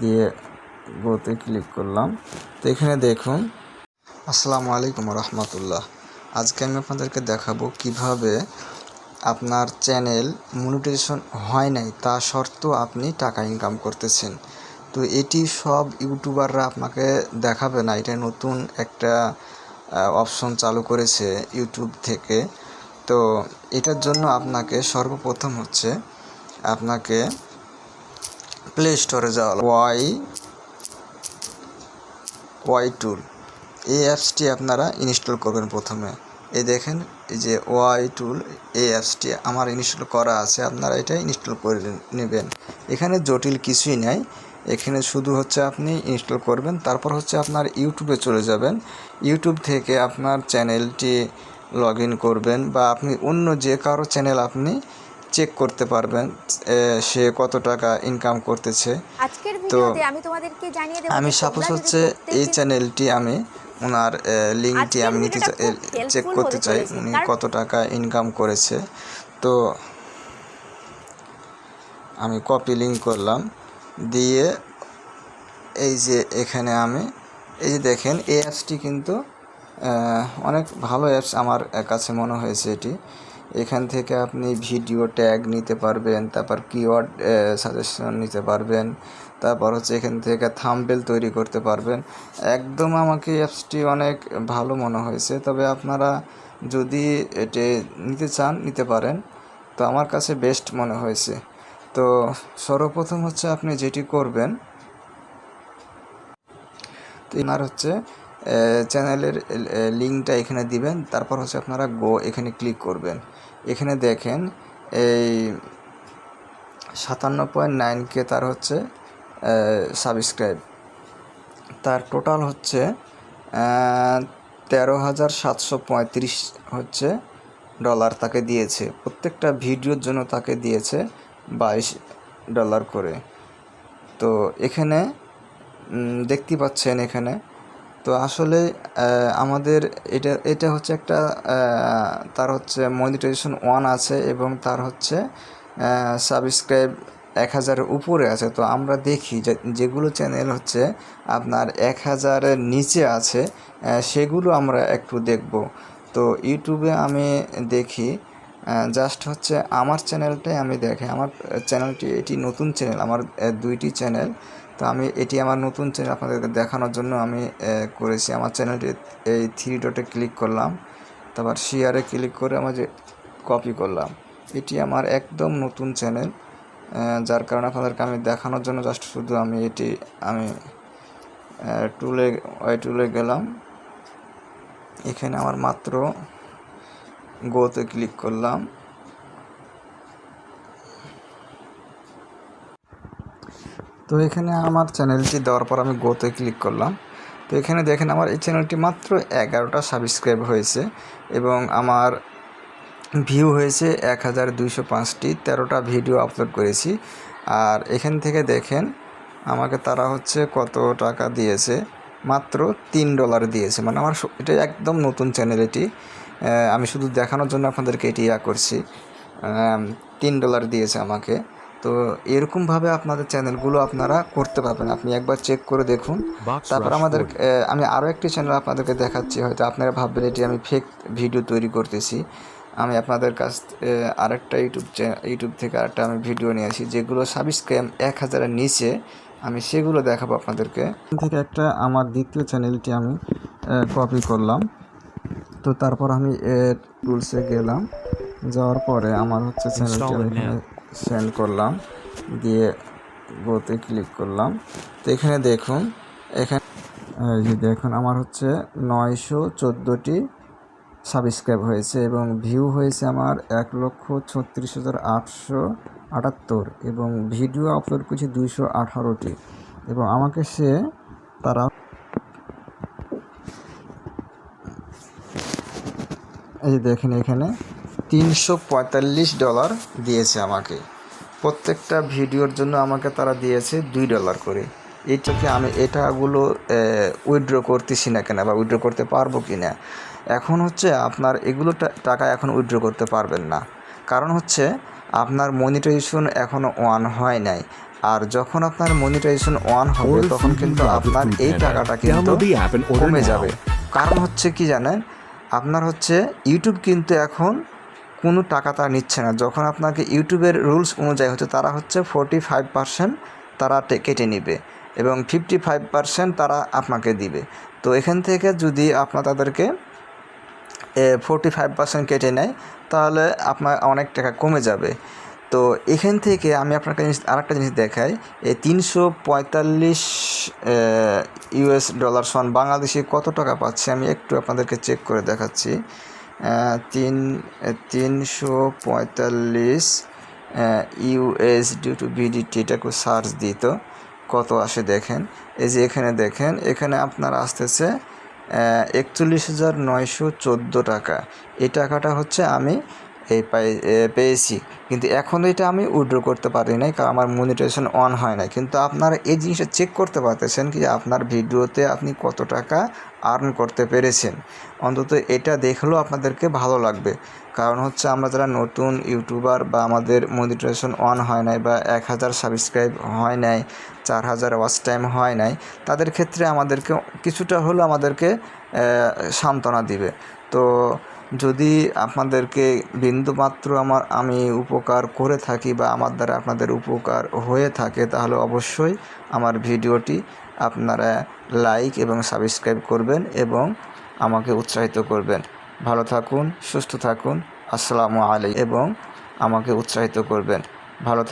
দিয়ে গোতে ক্লিক করলাম। তো এখানে দেখুন। আসসালামু আলাইকুম রহমতুল্লাহ। আজকে আমি আপনাদেরকে দেখাবো কীভাবে আপনার চ্যানেল মনিটাইজেশন হয় নাই, তা সত্ত্বেও আপনি টাকা ইনকাম করতেছেন। তো এটি সব ইউটিউবাররা আপনাকে দেখাবে না। এটা নতুন একটা অপশন চালু করেছে ইউটিউব থেকে। তো এটার জন্য আপনাকে সর্বপ্রথম হচ্ছে আপনাকে প্লে স্টোরে যাওয়া ওয়াই ওয়াই টুল এই অ্যাপসটি আপনারা ইনস্টল করবেন প্রথমে। এই দেখেন, এই যে ওয়াই টুল এই অ্যাপসটি আমার ইনস্টল করা আছে, আপনারা এটা ইনস্টল করে নেবেন। এখানে জটিল কিছুই নাই। এখানে শুধু হচ্ছে আপনি ইনস্টল করবেন, তারপর হচ্ছে আপনার ইউটিউবে চলে যাবেন। ইউটিউব থেকে আপনার চ্যানেলটি লগ করবেন বা আপনি অন্য যে কারও চ্যানেল আপনি চেক করতে পারবেন সে কত টাকা ইনকাম করতেছে। তো আমি তোমাদেরকে জানিয়ে দেব আমি সাপোজ হচ্ছে এই চ্যানেলটি আমি ওনার লিঙ্কটি আমি নিতে চাই চেক করতে চাই উনি কত টাকা ইনকাম করেছে। তো আমি কপি লিঙ্ক করলাম দিয়ে এই যে এখানে আমি এই যে দেখেন এই অ্যাপসটি কিন্তু অনেক ভালো অ্যাপস আমার কাছে মনে হয়েছে এটি। এখান থেকে আপনি ভিডিও ট্যাগ নিতে পারবেন, তারপর কিওয়ার্ড সাজেশন নিতে পারবেন, তারপর হচ্ছে এখান থেকে থাম্বেল তৈরি করতে পারবেন। একদম আমাকে অ্যাপসটি অনেক ভালো মনে হয়েছে। তবে আপনারা যদি এটি নিতে চান, নিতে পারেন। তো আমার কাছে বেস্ট মনে হয়েছে। তো সর্বপ্রথম হচ্ছে আপনি যেটি করবেন, তো এনার হচ্ছে চ্যানেলের লিঙ্কটা এখানে দিবেন। তারপর হচ্ছে আপনারা গো এখানে ক্লিক করবেন। এখানে দেখেন এই সাতান্ন পয়েন্ট নাইন কে তার হচ্ছে সাবস্ক্রাইব তার টোটাল হচ্ছে তেরো হাজার সাতশো পঁয়ত্রিশ হচ্ছে ডলার তাকে দিয়েছে। প্রত্যেকটা ভিডিওর জন্য তাকে দিয়েছে বাইশ ডলার করে। তো এখানে দেখতে পাচ্ছেন এখানে তো আসলে আমাদের এটা এটা হচ্ছে একটা তার হচ্ছে মনিটাইজেশন ওয়ান আছে এবং তার হচ্ছে সাবস্ক্রাইব এক হাজারের উপরে আছে। তো আমরা দেখি যে, যেগুলো চ্যানেল হচ্ছে আপনার এক হাজারের নিচে আছে সেগুলো আমরা একটু দেখব। তো ইউটিউবে আমি দেখি জাস্ট হচ্ছে আমার চ্যানেলটাই আমি দেখি, আমার চ্যানেলটি এটি নতুন চ্যানেল আমার দুইটি চ্যানেল তো আমি এটি আমার নতুন চ্যানেল আপনাদেরকে দেখানোর জন্য আমি করেছি। আমার চ্যানেলটি এই থ্রি ডটে ক্লিক করলাম। তারপর শেয়ারে ক্লিক করে আমার যে কপি করলাম। এটি আমার একদম নতুন চ্যানেল যার কারণে আপনাদেরকে আমি দেখানোর জন্য জাস্ট শুধু আমি এটি, আমি টুলে ওই টুলে গেলাম। এখানে আমার মাত্র গোতে ক্লিক করলাম। তো এখানে আমার চ্যানেলটি দেওয়ার পর আমি গোতে ক্লিক করলাম। তো এখানে দেখেন আমার এই চ্যানেলটি মাত্র এগারোটা সাবস্ক্রাইব হয়েছে এবং আমার ভিউ হয়েছে এক হাজার দুইশো পাঁচটি, তেরোটা ভিডিও আপলোড করেছি। আর এখান থেকে দেখেন আমাকে তারা হচ্ছে কত টাকা দিয়েছে, মাত্র তিন ডলার দিয়েছে। মানে আমার এটা একদম নতুন চ্যানেল এটি। আমি শুধু দেখানোর জন্য আপনাদেরকে এটি ইয়া করছি। তিন ডলার দিয়েছে আমাকে। তো এরকমভাবে আপনাদের চ্যানেলগুলো আপনারা করতে পারবেন। আপনি একবার চেক করে দেখুন। তারপর আমাদের আমি আরও একটি চ্যানেল আপনাদেরকে দেখাচ্ছি হয়তো আপনারা ভাববেন এটি আমি ফেক ভিডিও তৈরি করতেছি। আমি আপনাদের কাছ আরেকটা ইউটিউব ইউটিউব থেকে আরেকটা আমি ভিডিও নিয়ে আসি যেগুলো সাবস্ক্রাইব এক হাজারের নিচে। আমি সেগুলো দেখাবো আপনাদেরকে। থেকে একটা আমার দ্বিতীয় চ্যানেলটি আমি কপি করলাম। তো তারপর আমি টুলসে গেলাম। যাওয়ার পরে আমার হচ্ছে চ্যানেলটি সেন্ড করলাম, দিয়ে গোতে ক্লিক করলাম। তো এখানে দেখুন, এখানে যে দেখুন, আমার হচ্ছে নয়শো চোদ্দোটি সাবস্ক্রাইব হয়েছে এবং ভিউ হয়েছে আমার এক লক্ষ ছত্রিশ হাজার আটশো আটাত্তর এবং ভিডিও আপলোড করেছি দুইশো আঠারোটি। এবং আমাকে সে, তারা, এই দেখেন এখানে তিনশো পঁয়তাল্লিশ ডলার দিয়েছে আমাকে। প্রত্যেকটা ভিডিওর জন্য আমাকে তারা দিয়েছে দুই ডলার করে। এইটাকে আমি এটাগুলো উইথড্র করতেছি না কেন বা উইথড্র করতে পারব কি না এখন হচ্ছে আপনার এগুলো টাকা এখন উইথড্র করতে পারবেন না। কারণ হচ্ছে আপনার মনিটাইজেশন এখনও অন হয় নাই। আর যখন আপনার মনিটাইজেশন অন হবে তখন কিন্তু আপনার এই টাকাটা কিন্তু কমে যাবে। কারণ হচ্ছে কি জানেন? আপনার হচ্ছে ইউটিউব কিন্তু এখন কোনো টাকা তারা নিচ্ছে না। যখন আপনাকে ইউটিউবের রুলস অনুযায়ী হচ্ছে, তারা হচ্ছে ফোরটি ফাইভ পার্সেন্ট তারা কেটে নিবে এবং ফিফটি ফাইভ পার্সেন্ট তারা আপনাকে দিবে। তো এখান থেকে যদি আপনার তাদেরকে ফোরটি ফাইভ পার্সেন্ট কেটে নেয়, তাহলে আপনার অনেক টাকা কমে যাবে। তো এখান থেকে আমি আপনাকে জিনিস, আরেকটা জিনিস দেখাই। এই তিনশো পঁয়তাল্লিশ ইউএস ডলার সন বাংলাদেশে কত টাকা পাচ্ছে? আমি একটু আপনাদেরকে চেক করে দেখাচ্ছি। তিন, তিনশো পঁয়তাল্লিশ ইউএস ডিউ টু বিডিটি এটাকে সার্চ দিত, কত আসে দেখেন। এই যে এখানে দেখেন, এখানে আপনার আসতেছে একচল্লিশ হাজার নয়শো চোদ্দ টাকা। এই টাকাটা হচ্ছে আমি এই পাই পেয়েছি। কিন্তু এখন এটা আমি উইড্রো করতে পারি নাই, কারণ আমার মনিটাইজেশন অন হয় না কিন্তু আপনারা এই জিনিসটা চেক করতে পারতেছেন কি আপনার ভিডিওতে আপনি কত টাকা আর্ন করতে পেরেছেন। অন্তত এটা দেখলেও আপনাদেরকে ভালো লাগবে। কারণ হচ্ছে আমরা যারা নতুন ইউটিউবার বা আমাদের মনিটাইজেশন অন হয় নাই বা এক হাজার সাবস্ক্রাইব হয় নাই, চার হাজার ওয়াচ টাইম হয় নাই, তাদের ক্ষেত্রে আমাদেরকে কিছুটা হলেও আমাদেরকে সান্ত্বনা দিবে। তো যদি আপনাদেরকে বিন্দুমাত্র আমার আমি উপকার করে থাকি বা আমার দ্বারা আপনাদের উপকার হয়ে থাকে, তাহলে অবশ্যই আমার ভিডিওটি আপনারা লাইক এবং সাবস্ক্রাইব করবেন এবং আমাকে উৎসাহিত করবেন। ভালো থাকুন, সুস্থ থাকুন, আসসালামু আলাইকুম এবং আমাকে উৎসাহিত করবেন। ভালো